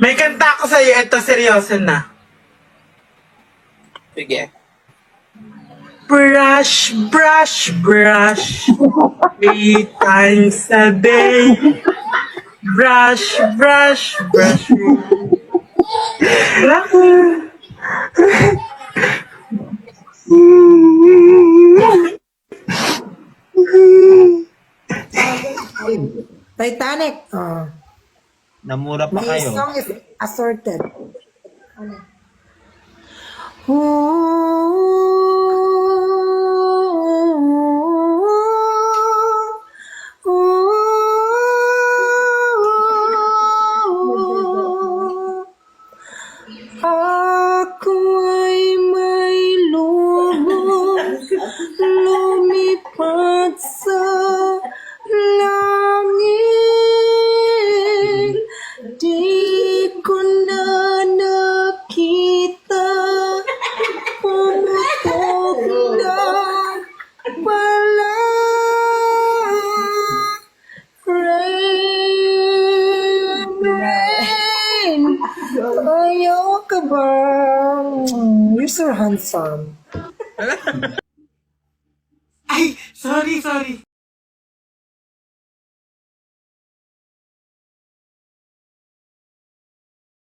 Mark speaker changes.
Speaker 1: May kanta ako sa'yo. Ito, seryoso na.
Speaker 2: Sige.
Speaker 1: Brush, brush, brush. Three times a day. Brush, brush, brush.
Speaker 3: Titanic. Oh.
Speaker 4: Namura pa
Speaker 3: My
Speaker 4: kayo.
Speaker 3: song is assorted. Ano? Ako Ayaw ka ba? You're so handsome.
Speaker 1: Ay, sorry, sorry.